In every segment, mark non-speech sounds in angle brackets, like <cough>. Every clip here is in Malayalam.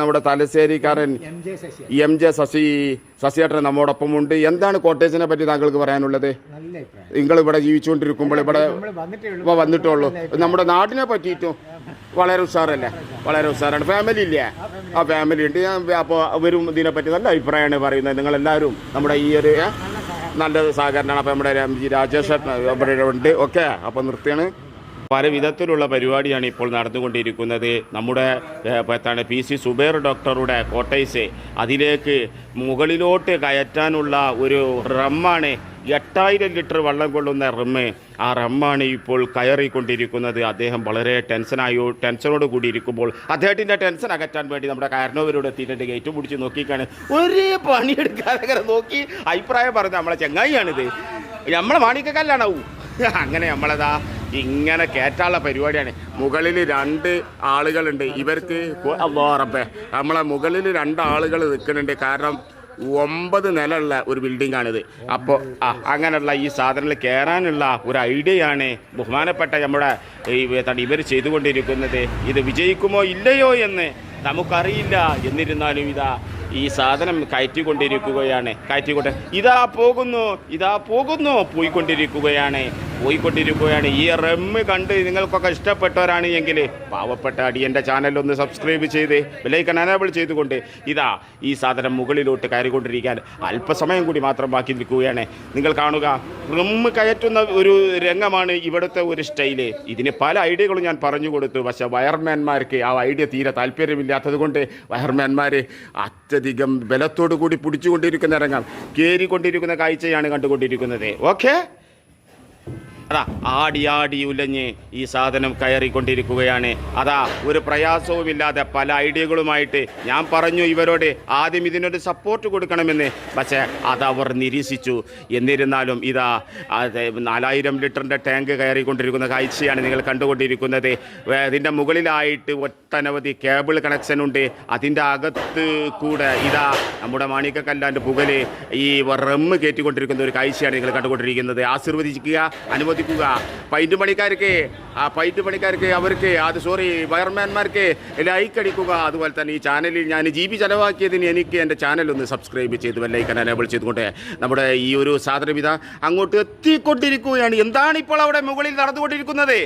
നമ്മുടെ തലശ്ശേരിക്കാരൻ എം ജെ ശശി. ശശിയേട്ടൻ നമ്മോടൊപ്പം ഉണ്ട്. എന്താണ് കോട്ടേജിനെ പറ്റി താങ്കൾക്ക് പറയാനുള്ളത്? നിങ്ങൾ ഇവിടെ ജീവിച്ചുകൊണ്ടിരിക്കുമ്പോൾ ഇവിടെ വന്നിട്ടുള്ളൂ നമ്മുടെ നാടിനെ പറ്റിയിട്ടും വളരെ ഉഷാറല്ലേ? വളരെ ഉഷാറാണ്. ഫാമിലി ഇല്ലേ? ആ ഫാമിലി ഉണ്ട്. ഞാൻ അപ്പോൾ അവരും ഇതിനെപ്പറ്റി നല്ല അഭിപ്രായമാണ് പറയുന്നത്. നിങ്ങൾ എല്ലാവരും നമ്മുടെ ഈ ഒരു നല്ല സഹകരണമാണ് അപ്പോൾ നമ്മുടെ രാജേഷ് ഇവിടെ ഉണ്ട്. ഓക്കെ അപ്പോൾ നിർത്തിയാണ്. പല വിധത്തിലുള്ള പരിപാടിയാണ് ഇപ്പോൾ നടന്നുകൊണ്ടിരിക്കുന്നത്. നമ്മുടെ എന്താണ് പി സി സുബേർ ഡോക്ടറുടെ കോട്ടേഴ്സ് അതിലേക്ക് മുകളിലോട്ട് കയറ്റാനുള്ള ഒരു റമ്മാണ് എട്ടായിരം ലിറ്റർ വെള്ളം കൊള്ളുന്ന റമ്മ് ആ റമ്മാണ് ഇപ്പോൾ കയറിക്കൊണ്ടിരിക്കുന്നത്. അദ്ദേഹം വളരെ ടെൻഷനായോ ടെൻഷനോട് കൂടി ഇരിക്കുമ്പോൾ അദ്ദേഹത്തിന്റെ ടെൻഷൻ അകറ്റാൻ വേണ്ടി നമ്മുടെ കാരണവരോട് എത്തിയിട്ടുണ്ട്. ഗേറ്റ് പിടിച്ച് നോക്കിക്കാണ്. ഒരേ പണിയെടുക്കാതെ നോക്കി അഭിപ്രായം പറഞ്ഞു നമ്മളെ ചെങ്ങായിയാണിത്. നമ്മളെ മാണിക്കക്കല്ലാണാവൂ <laughs> അങ്ങനെ നമ്മളതാ ഇങ്ങനെ കയറ്റാനുള്ള പരിപാടിയാണ്. മുകളിൽ രണ്ട് ആളുകളുണ്ട്. ഇവർക്ക് റബ്ബേ. നമ്മളെ മുകളിൽ രണ്ട് ആളുകൾ നിൽക്കുന്നുണ്ട്. കാരണം ഒമ്പത് നിലയുള്ള ഒരു ബിൽഡിംഗ് ആണിത് അപ്പോൾ ആ അങ്ങനെയുള്ള ഈ സാധനങ്ങൾ കയറാനുള്ള ഒരു ഐഡിയയാണ് ബഹുമാനപ്പെട്ട നമ്മുടെ ഇവർ ചെയ്തുകൊണ്ടിരിക്കുന്നത്. ഇത് വിജയിക്കുമോ ഇല്ലയോ എന്ന് നമുക്കറിയില്ല. എന്നിരുന്നാലും ഇതാ ഈ സാധനം കയറ്റിക്കൊണ്ടിരിക്കുകയാണ്. കയറ്റിക്കൊണ്ട് ഇതാ പോകുന്നു. ഇതാ പോകുന്നു. പോയിക്കൊണ്ടിരിക്കുകയാണ്. പോയിക്കൊണ്ടിരിക്കുകയാണ്. ഈ റെമ്മ് കണ്ട് നിങ്ങൾക്കൊക്കെ ഇഷ്ടപ്പെട്ടവരാണ് എങ്കിൽ പാവപ്പെട്ട അടിയന്റെ ചാനൽ ഒന്ന് സബ്സ്ക്രൈബ് ചെയ്ത് വിലയ്ക്കൻ അനേബിൾ ചെയ്തുകൊണ്ട് ഇതാ ഈ സാധനം മുകളിലോട്ട് കയറിക്കൊണ്ടിരിക്കാൻ അല്പസമയം കൂടി മാത്രം ബാക്കി നിൽക്കുകയാണ്. നിങ്ങൾ കാണുക റെമ്മ് കയറ്റുന്ന ഒരു രംഗമാണ് ഇവിടുത്തെ ഒരു സ്റ്റൈൽ ഇതിന് പല ഐഡിയകളും ഞാൻ പറഞ്ഞു കൊടുത്തു. പക്ഷെ വയർമാൻമാർക്ക് ആ ഐഡിയ തീരെ താല്പര്യമില്ലാത്തത് കൊണ്ട് വയർമാൻമാർ അത്യധികം ബലത്തോടു കൂടി പിടിച്ചുകൊണ്ടിരിക്കുന്ന രംഗം കയറിക്കൊണ്ടിരിക്കുന്ന കാഴ്ചയാണ് കണ്ടുകൊണ്ടിരിക്കുന്നത്. ഓക്കെ അതാ ആടി ആടി ഉലഞ്ഞ് ഈ സാധനം കയറിക്കൊണ്ടിരിക്കുകയാണ്. അതാ ഒരു പ്രയാസവുമില്ലാതെ പല ഐഡിയകളുമായിട്ട് ഞാൻ പറഞ്ഞു ഇവരോട് ആദ്യം ഇതിനൊരു സപ്പോർട്ട് കൊടുക്കണമെന്ന്. പക്ഷേ അതവർ നിരീക്ഷിച്ചു. എന്നിരുന്നാലും ഇതാ നാലായിരം ലിറ്ററിന്റെ ടാങ്ക് കയറിക്കൊണ്ടിരിക്കുന്ന കാഴ്ചയാണ് നിങ്ങൾ കണ്ടുകൊണ്ടിരിക്കുന്നത്. ഇതിന്റെ മുകളിലായിട്ട് ഒട്ടനവധി കേബിൾ കണക്ഷൻ ഉണ്ട്. അതിന്റെ അകത്ത് കൂടെ ഇതാ നമ്മുടെ മാണിക്കക്കല്ലാന്റെ പുകൽ ഈ റമ്മ് കയറ്റിക്കൊണ്ടിരിക്കുന്ന ഒരു കാഴ്ചയാണ് നിങ്ങൾ കണ്ടുകൊണ്ടിരിക്കുന്നത്. ആശീർവദിക്കുക അനുവദിക്കുക പൈന്റ് പണിക്കാർക്ക് ആ പൈന്റ് പണിക്കാർക്ക് അവർക്ക് അത് സോറി വയർമാൻമാർക്ക് ലൈക്ക് അടിക്കുക അതുപോലെ തന്നെ ഈ ചാനലിൽ ഞാൻ ജി ബി ചിലവാക്കിയതിന് എനിക്ക് എന്റെ ചാനൽ ഒന്ന് സബ്സ്ക്രൈബ് ചെയ്ത് ലൈക്കൻ അനേബിൾ ചെയ്തുകൊണ്ട് നമ്മുടെ ഈ ഒരു സാധനവിധ അങ്ങോട്ട് എത്തിക്കൊണ്ടിരിക്കുകയാണ്. എന്താണ് ഇപ്പോൾ അവിടെ മുകളിൽ നടന്നുകൊണ്ടിരിക്കുന്നത്?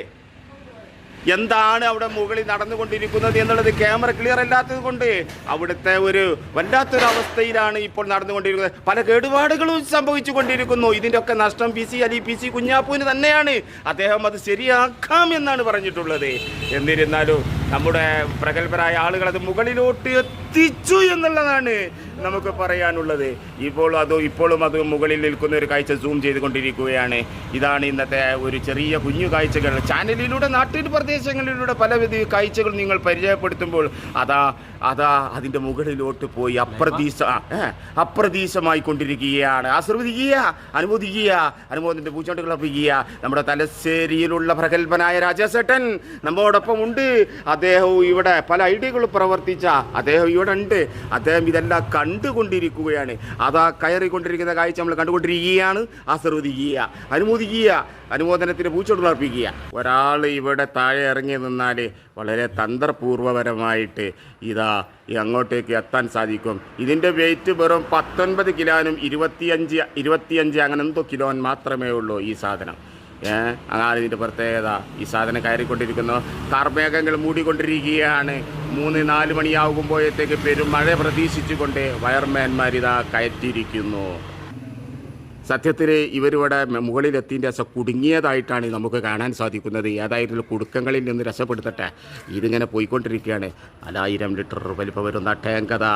എന്താണ് അവിടെ മുകളിൽ നടന്നുകൊണ്ടിരിക്കുന്നത് എന്നുള്ളത് ക്യാമറ ക്ലിയർ അല്ലാത്തത് കൊണ്ട് അവിടുത്തെ ഒരു വല്ലാത്തൊരു അവസ്ഥയിലാണ് ഇപ്പോൾ നടന്നുകൊണ്ടിരിക്കുന്നത്. പല കേടുപാടുകളും സംഭവിച്ചു കൊണ്ടിരിക്കുന്നു ഇതിന്റെ ഒക്കെ നഷ്ടം P C Ali P C കുഞ്ഞാപ്പൂവിന് തന്നെയാണ്. അദ്ദേഹം അത് ശരിയാക്കാം എന്നാണ് പറഞ്ഞിട്ടുള്ളത്. എന്നിരുന്നാലും നമ്മുടെ പ്രഗത്ഭരായ ആളുകൾ അത് മുകളിലോട്ട് എത്തിച്ചു എന്നുള്ളതാണ് നമുക്ക് പറയാനുള്ളത്. ഇപ്പോൾ അത് ഇപ്പോഴും അത് മുകളിൽ നിൽക്കുന്ന ഒരു കാഴ്ച സൂം ചെയ്തുകൊണ്ടിരിക്കുകയാണ്. ഇതാണ് ഇന്നത്തെ ഒരു ചെറിയ കുഞ്ഞു കാഴ്ചകൾ. ചാനലിലൂടെ നാട്ടിൻ പ്രദേശങ്ങളിലൂടെ പലവിധ കാഴ്ചകൾ നിങ്ങൾ പരിചയപ്പെടുത്തുമ്പോൾ അതാ അതാ അതിന്റെ മുകളിലോട്ട് പോയി അപ്രതീക്ഷ അപ്രതീക്ഷമായി കൊണ്ടിരിക്കുകയാണ്. ആശീർവദിക്കുക അനുമോദിക്കുക അനുമോദന്റെ പൂച്ചോട്ടുകൾ അർപ്പിക്കുക. നമ്മുടെ തലശ്ശേരിയിലുള്ള പ്രഗത്ഭനായ രാജേഷേട്ടൻ നമ്മോടൊപ്പം ഉണ്ട്. അദ്ദേഹവും ഇവിടെ പല ഐഡിയകളും പ്രവർത്തിച്ച അദ്ദേഹം ഇവിടെ ഉണ്ട്. അദ്ദേഹം ഇതെല്ലാം കണ്ടുകൊണ്ടിരിക്കുകയാണ്. അതാ കയറിക്കൊണ്ടിരിക്കുന്ന കാഴ്ച നമ്മൾ കണ്ടുകൊണ്ടിരിക്കുകയാണ്. ആശീർവദിക്കുക അനുമോദിക്കുക അനുമോദനത്തിന് പൂച്ചോട്ടുകൾ അർപ്പിക്കുക. ഒരാൾ ഇവിടെ താഴെ ഇറങ്ങി നിന്നാൽ വളരെ തന്ത്രപൂർവപരമായിട്ട് ഇതാ അങ്ങോട്ടേക്ക് എത്താൻ സാധിക്കും. ഇതിന്റെ വെയിറ്റ് വെറും പത്തൊൻപത് കിലോനും ഇരുപത്തിയഞ്ച് ഇരുപത്തിയഞ്ച് അങ്ങനെ എന്തോ കിലോൻ മാത്രമേ ഉള്ളൂ ഈ സാധനം. അതാണ് ഇതിന്റെ പ്രത്യേകത. ഈ സാധനം കയറിക്കൊണ്ടിരിക്കുന്നു. കാർമേഘങ്ങൾ മൂടിക്കൊണ്ടിരിക്കുകയാണ്. മൂന്ന് നാല് മണിയാകുമ്പോഴത്തേക്ക് പെരുമഴ പ്രതീക്ഷിച്ചുകൊണ്ട് വയർമാൻമാരിതാ കയറ്റിയിരിക്കുന്നു. സത്യത്തിൽ ഇവരിവിടെ മുകളിലെത്തിന്റെ രസം കുടുങ്ങിയതായിട്ടാണ് നമുക്ക് കാണാൻ സാധിക്കുന്നത്. ഏതായാലും കുടുക്കങ്ങളിൽ നിന്ന് രസപ്പെടുത്തട്ടെ. ഇതിങ്ങനെ പോയിക്കൊണ്ടിരിക്കുകയാണ്. നാലായിരം ലിറ്റർ വലിപ്പം വരുന്ന ടാങ്കത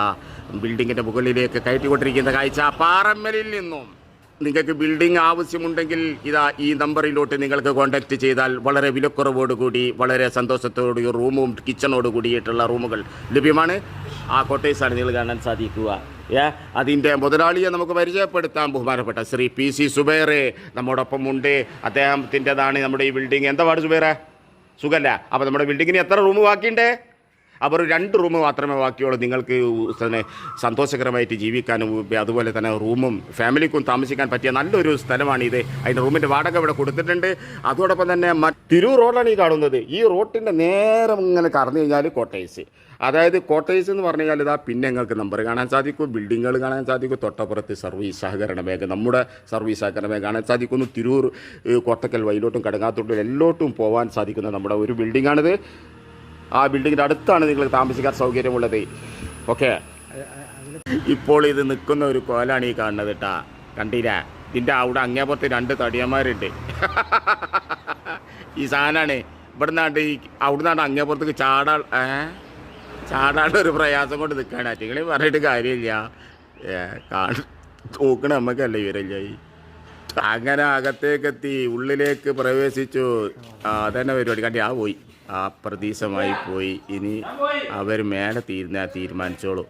ബിൽഡിങ്ങിന്റെ മുകളിലേക്ക് കയറ്റിക്കൊണ്ടിരിക്കുന്ന കാഴ്ച. പാറമ്മലിൽ നിന്നും. നിങ്ങൾക്ക് ബിൽഡിംഗ് ആവശ്യമുണ്ടെങ്കിൽ ഇതാ ഈ നമ്പറിലോട്ട് നിങ്ങൾക്ക് കോൺടാക്റ്റ് ചെയ്താൽ വളരെ വിലക്കുറവോടുകൂടി വളരെ സന്തോഷത്തോടു റൂമും കിച്ചണോട് കൂടിയിട്ടുള്ള റൂമുകൾ ലഭ്യമാണ്. ആ കോട്ടേഴ്സാണ് നിങ്ങൾ കാണാൻ സാധിക്കുക. ഏ? അതിന്റെ മുതലാളിയെ നമുക്ക് പരിചയപ്പെടുത്താം. ബഹുമാനപ്പെട്ട ശ്രീ പി സി സുബേറെ നമ്മോടൊപ്പം ഉണ്ട്. അദ്ദേഹത്തിന്റെതാണ് നമ്മുടെ ഈ ബിൽഡിംഗ് എന്താ പാട് സുബേറെ? സുഖല്ല? അപ്പോൾ നമ്മുടെ ബിൽഡിങ്ങിന് എത്ര റൂം ബാക്കിയുണ്ട്? അവർ രണ്ട് റൂം മാത്രമേ ബാക്കിയുള്ളൂ. നിങ്ങൾക്ക് തന്നെ സന്തോഷകരമായിട്ട് ജീവിക്കാനും അതുപോലെ തന്നെ റൂമും ഫാമിലിക്കും താമസിക്കാൻ പറ്റിയ നല്ലൊരു സ്ഥലമാണ് ഇത്. അതിന്റെ റൂമിന്റെ വാടക ഇവിടെ കൊടുത്തിട്ടുണ്ട്. അതോടൊപ്പം തന്നെ തിരൂർ റോഡാണ് ഈ കാണുന്നത്. ഈ റോട്ടിന്റെ നേരെ ഇങ്ങനെ കടന്നു കഴിഞ്ഞാൽ കോട്ടേഴ്സ് അതായത് കോട്ടേഴ്സ് എന്ന് പറഞ്ഞു കഴിഞ്ഞാൽ ഇതാ പിന്നെ നിങ്ങൾക്ക് നമ്പർ കാണാൻ സാധിക്കും. ബിൽഡിങ്ങുകൾ കാണാൻ സാധിക്കും. തൊട്ടപ്പുറത്ത് സർവീസ് സഹകരണ ബാങ്ക് നമ്മുടെ സർവീസ് സഹകരണ ബാങ്ക് കാണാൻ സാധിക്കുന്നു. തിരൂർ കോട്ടക്കൽ വൈലോട്ടും കടങ്ങാത്തോട്ടും എല്ലോട്ടും പോകാൻ സാധിക്കുന്ന നമ്മുടെ ഒരു ബിൽഡിങ്ങാണിത് ആ ബിൽഡിങ്ങിന്റെ അടുത്താണ് നിങ്ങൾ താമസിക്കാൻ സൗകര്യമുള്ളത്. ഓക്കെ? ഇപ്പോൾ ഇത് നിൽക്കുന്ന ഒരു കോലാണ് ഈ കാണുന്നത് കേട്ടാ കണ്ടില്ല? ഇതിന്റെ അവിടെ അങ്ങേപ്പുറത്ത് രണ്ട് തടിയന്മാരുണ്ട്. ഈ സാധനമാണ് ഇവിടെ നിന്നാണ്ട് ഈ അവിടെ നിന്നാണ് അങ്ങേപ്പുറത്തേക്ക് ചാടാൾ ഏ? ചാടാളുടെ ഒരു പ്രയാസം കൊണ്ട് നിൽക്കുകയാണ്. നിങ്ങൾ പറഞ്ഞിട്ട് കാര്യമില്ല. കാണ നോക്കണ നമുക്കല്ലേ ഇവരല്ലേ അങ്ങനെ അകത്തേക്കെത്തി ഉള്ളിലേക്ക് പ്രവേശിച്ചു. അതന്നെ പരിപാടി. കണ്ടി ആ പോയി. ആ പ്രതീക്ഷമായി പോയി. ഇനി അവർ മേലെ തീരുന്ന തീരുമാനിച്ചോളൂ.